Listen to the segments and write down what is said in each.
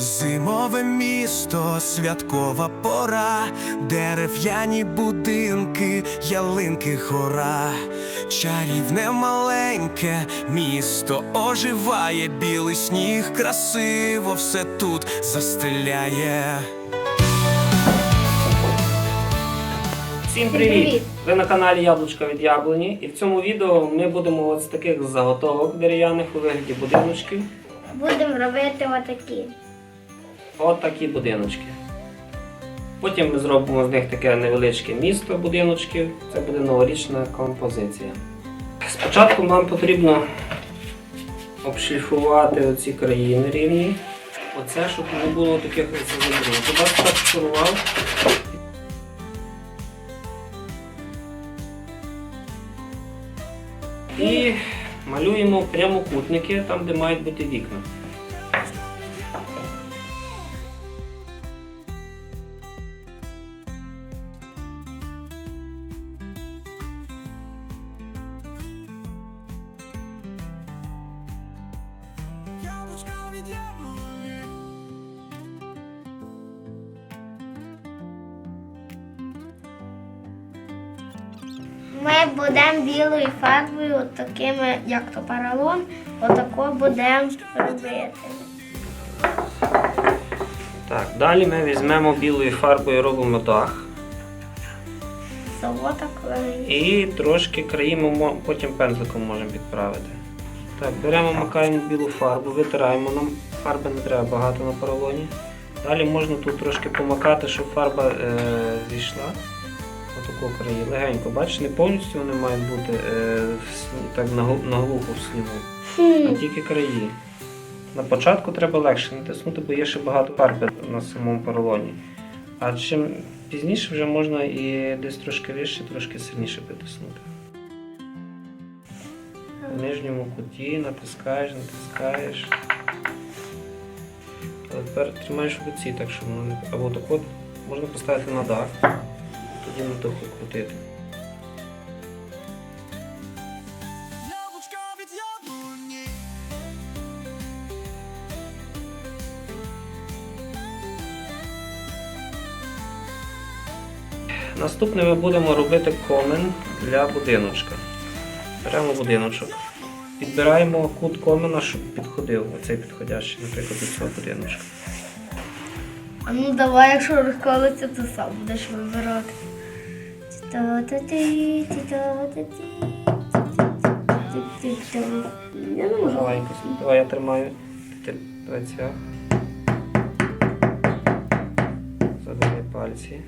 Зимове місто, святкова пора, дерев'яні будинки, ялинки гора, чарівне маленьке місто оживає, білий сніг красиво все тут застеляє. Всім Привіт! привіт! Ви на каналі Яблучка від Яблуні. І в цьому відео ми будемо от з таких заготовок дерев'яних у вигляді будиночків. Будемо робити отакі. От такі будиночки. Потім ми зробимо з них таке невеличке місто будиночків. Це буде новорічна композиція. Спочатку нам потрібно обшліфувати оці краї нерівні. Оце, щоб не було таких забруднень. Туди так. І малюємо прямокутники там, де мають бути вікна. Ми будемо білою фарбою, от такими, як то поролон, отако будемо робити. Так, далі ми візьмемо білою фарбою, робимо дах. Солота клею. І трошки країмо, потім пензликом можемо підправити. Так, беремо, макаємо білу фарбу, витираємо. Нам фарби не треба багато на поролоні. Далі можна тут трошки помакати, щоб фарба е, зійшла. Отаку краї. Легенько, бачиш, не повністю вони мають бути е, так наглухо в снігу, а тільки краї. На початку треба легше натиснути, бо є ще багато фарби на самому поролоні. А чим пізніше вже можна і десь трошки вище, трошки сильніше притиснути. В нижньому куті натискаєш, натискаєш. Але тепер тримаєш в руці, так що воно не. Або от можна поставити на дах, тоді на духу крутити. Наступне ми будемо робити комен для будиночка. Беремо будиночок. Підбираємо кут комена, щоб підходив оцей підходящий, наприклад, до цього будиночка. А ну давай, якщо розколиться, то сам будеш вибирати. Я не можу. Давай, давай я тримаю. Давай цвях. Забирай пальці.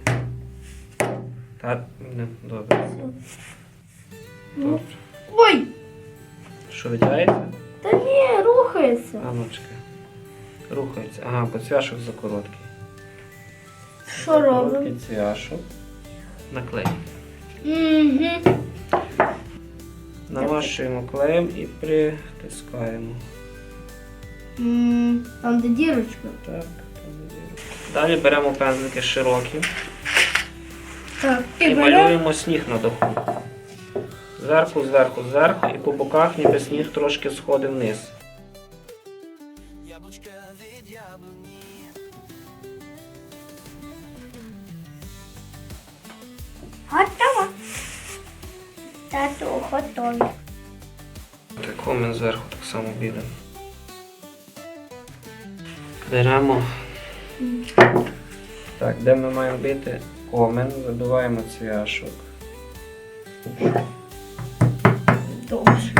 Так, не, добре. Добре. Ой! Що витягається? Та ні, рухається. А ну чекай. Рухається. Ага, бо цвяшок за короткий. Що робимо? Короткий цвяшок. Наклей. Угу. Намащуємо клеєм і притискаємо. Там де дірочка. Так, там дірочка. Далі беремо пензлики широкі Так, і малюємо сніг на даху. Зверху, зверху, зверху і по боках ніби сніг трошки сходить вниз. Готово. Тату, готові. Так, комен зверху так само білим. Беремо. Так, де ми маємо бити комен, забиваємо цвяшок.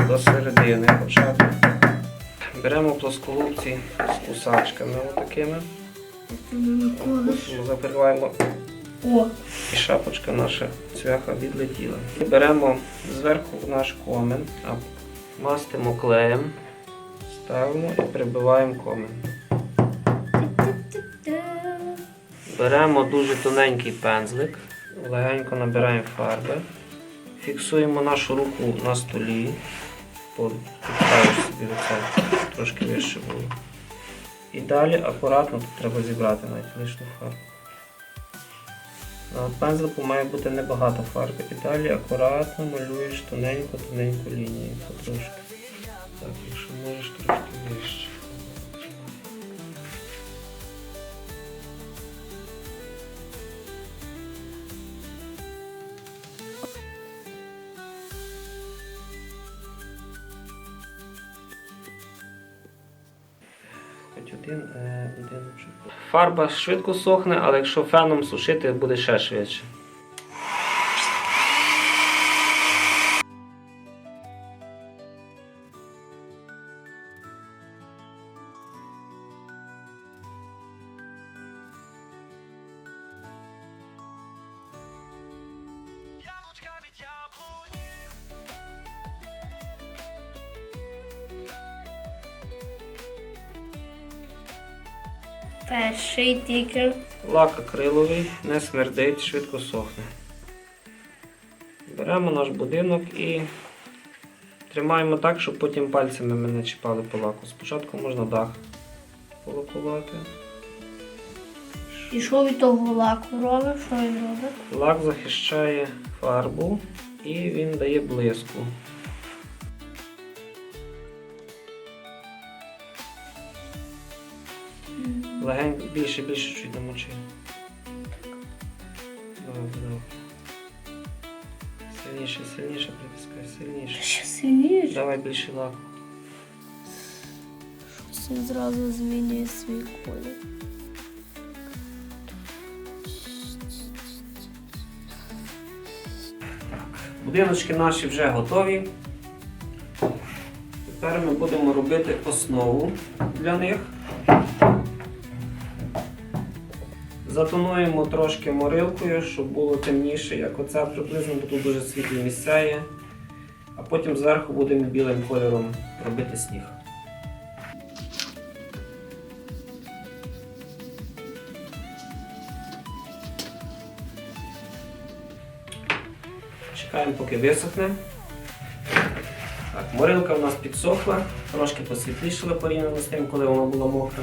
До середини б. Беремо плоскогубці з кусачками отакими. Закриваємо О, і шапочка наша цвяха відлетіла. І беремо зверху наш комен, мастимо клеєм, ставимо і прибиваємо комен. Беремо дуже тоненький пензлик, легенько набираємо фарби, фіксуємо нашу руку на столі, підставиш собі оце, трошки вище було. І далі акуратно тут треба зібрати навіть лишню фарбу. На пензлику має бути небагато фарби. І далі акуратно малюєш тоненьку-тоненьку лінію потрошки. Так, якщо можеш трошки вище. Фарба швидко сохне, але якщо феном сушити, буде ще швидше. Перший тільки. Лак акриловий, не смердить, швидко сохне. Беремо наш будинок і тримаємо так, щоб потім пальцями ми не чіпали по лаку. Спочатку можна дах полакувати. І що від того лаку робить? Що він робить? Лак захищає фарбу і він дає блиску. Більше, більше чуть намочи. Добре. Сильніше, сильніше притискай, сильніше. Ще сильніше. Давай більше лаку. Він зразу змінює свій колір. Будиночки наші вже готові. Тепер ми будемо робити основу для них. Затонуємо трошки морилкою, щоб було темніше, як оце приблизно, бо тут дуже світлі місця є. А потім зверху будемо білим кольором робити сніг. Чекаємо, поки висохне. Так, морилка у нас підсохла, трошки посвітлішала порівняно з тим, коли вона була мокра.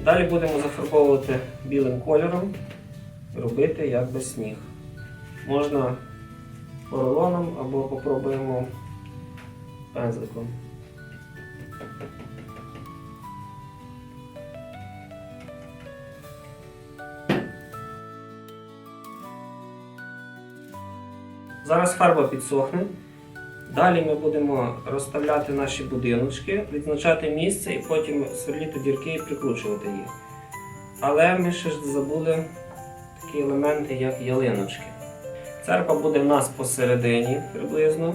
Далі будемо зафарбовувати білим кольором, робити якби сніг. Можна поролоном або попробуємо пензликом. Зараз фарба підсохне. Далі ми будемо розставляти наші будиночки, відзначати місце і потім сверліти дірки і прикручувати їх. Але ми ще ж забули такі елементи, як ялиночки. Церква буде в нас посередині приблизно.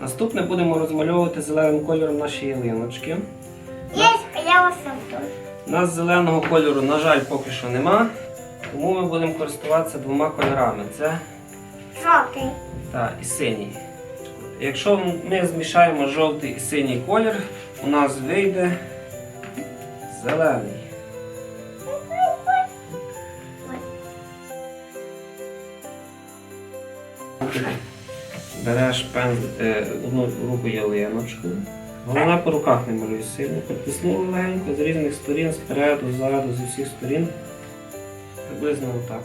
Наступне будемо розмальовувати зеленим кольором наші ялиночки. У нас зеленого кольору, на жаль, поки що нема, тому ми будемо користуватися двома кольорами. Це Жовтий. та, і синій. Якщо ми змішаємо жовтий і синій колір, у нас вийде зелений. Береш пен, е, одну руку ялиночку. Головне по руках не малюй сильно. Підтиснули легенько з різних сторін, спереду, ззаду, з усіх сторін. Приблизно отак.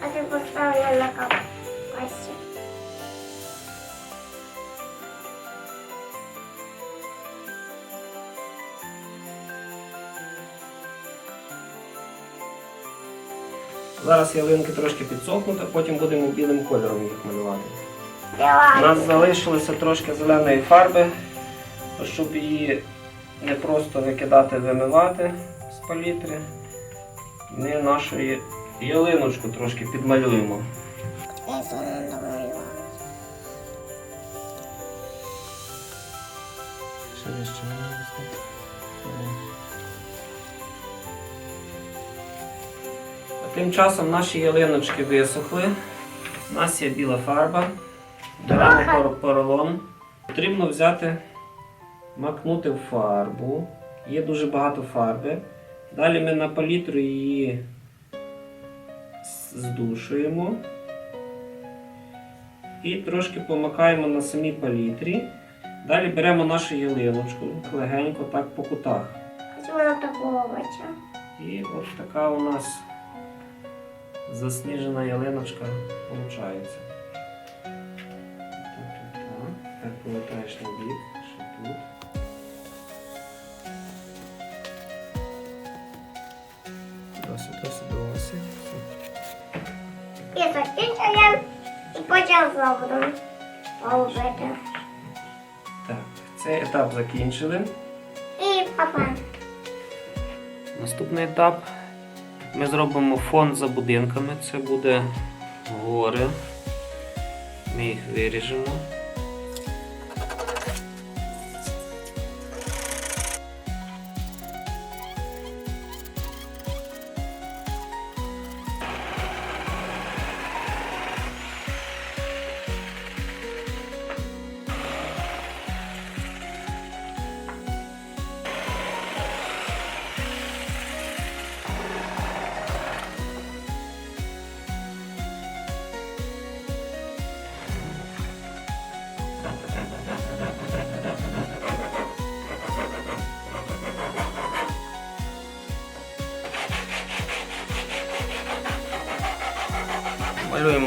А ти поставила на капасі. Зараз ялинки трошки підсохнуть, а потім будемо білим кольором їх малювати. У нас залишилося трошки зеленої фарби, щоб її не просто викидати, вимивати з палітри, ми нашу ялиночку трошки підмалюємо. Ще вище тим часом наші ялиночки висохли. У нас є біла фарба. Беремо пор- поролон. Потрібно взяти, макнути в фарбу. Є дуже багато фарби. Далі ми на палітру її здушуємо. І трошки помакаємо на самій палітрі. Далі беремо нашу ялиночку легенько так по кутах. Такого. І от така у нас засніжена ялиночка виходить. Повертаєш на бік, ще тут. Досить, досить, досить. І закінчуємо, і потім знову робити. Так, цей етап закінчили. І папа. Наступний етап. Ми зробимо фон за будинками. Це буде гори. Ми їх виріжемо.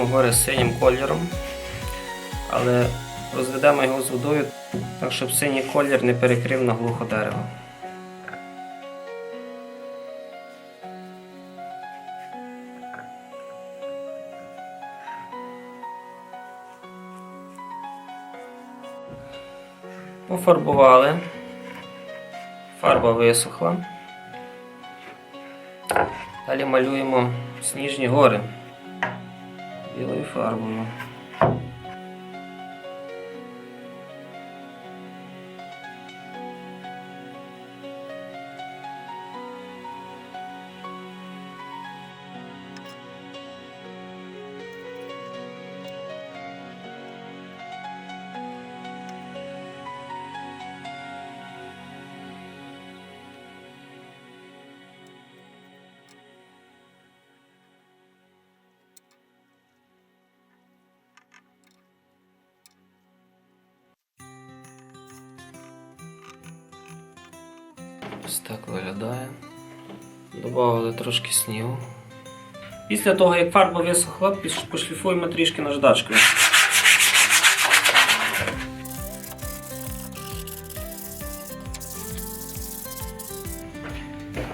Малюємо гори синім кольором, але розведемо його з водою так, щоб синій колір не перекрив наглухо дерево. Пофарбували. Фарба висохла. Далі малюємо сніжні гори білою Ось так виглядає. Добавили трошки снігу. Після того, як фарба висохла, пошліфуємо трішки наждачкою.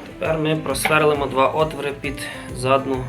Тепер ми просверлимо два отвори під задну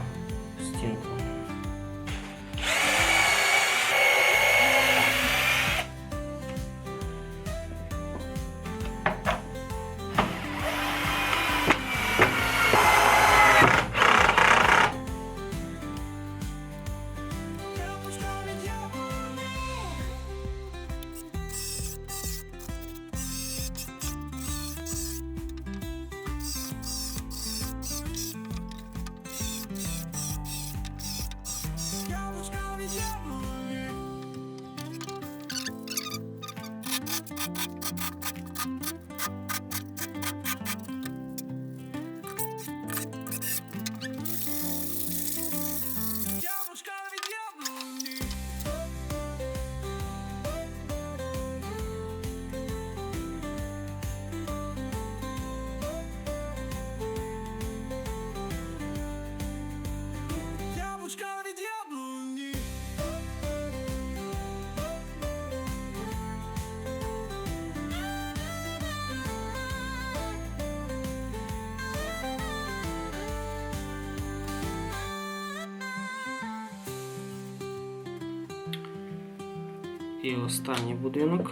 І останній будинок.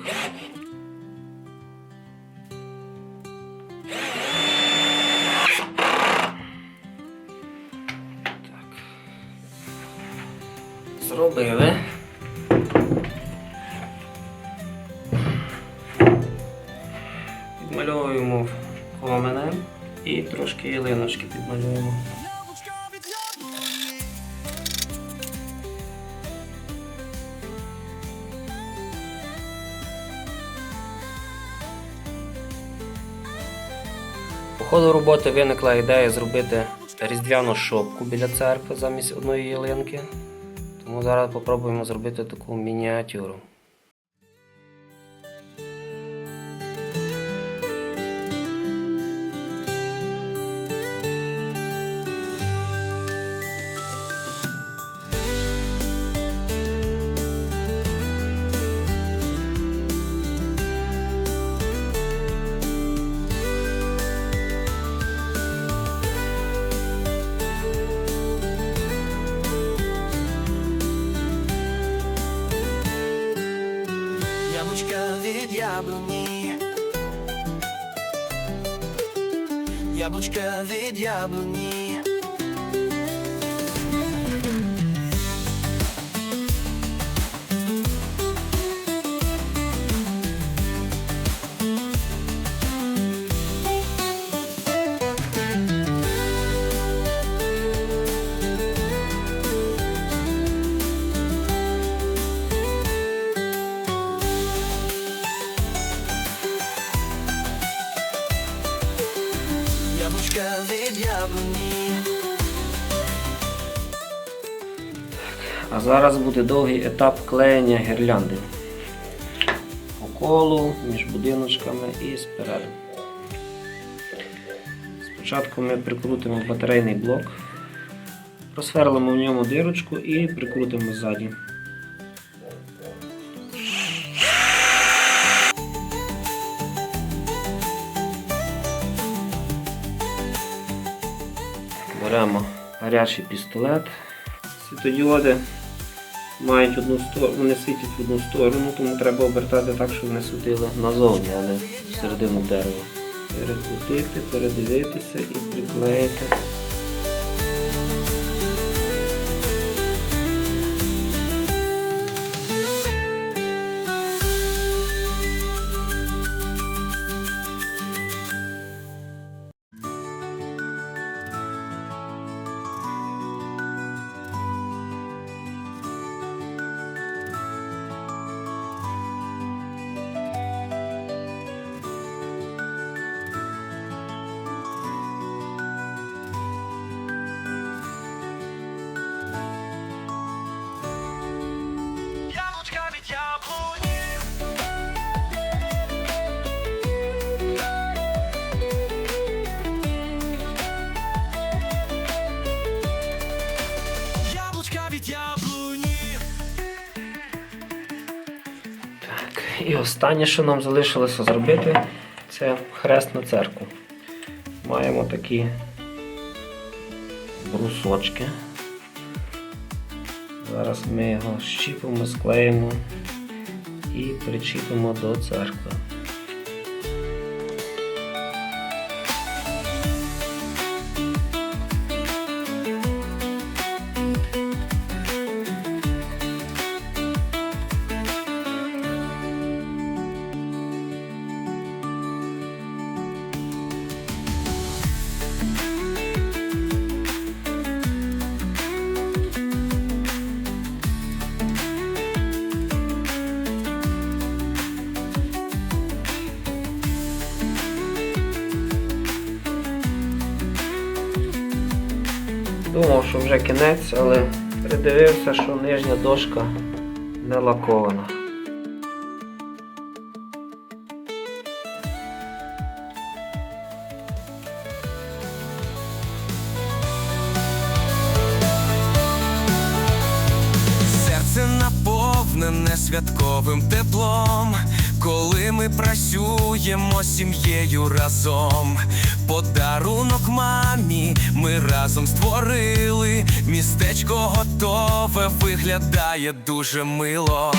Ходу роботи виникла ідея зробити різдвяну шопку біля церкви замість одної ялинки. Тому зараз спробуємо зробити таку мініатюру. Яблуні. Яблучка від яблуні. Зараз буде довгий етап клеєння гірлянди. По колу, між будиночками і спереду. Спочатку ми прикрутимо батарейний блок, просверлимо в ньому дирочку і прикрутимо ззаді. Беремо гарячий пістолет. Світодіоди мають одну сторону, вони світять в одну сторону, тому треба обертати так, щоб вони світили назовні, а не всередину дерева. Перекрутити, передивитися і приклеїти. І останнє, що нам залишилося зробити, це хрест на церкву. Маємо такі брусочки. Зараз ми його щіпимо, склеїмо і причіпимо до церкви. Вже кінець, але придивився, що нижня дошка не лакована. Серце наповнене святковим теплом, коли ми працюємо сім'єю разом. Подарунок мамі ми разом створили. Містечко готове виглядає дуже мило.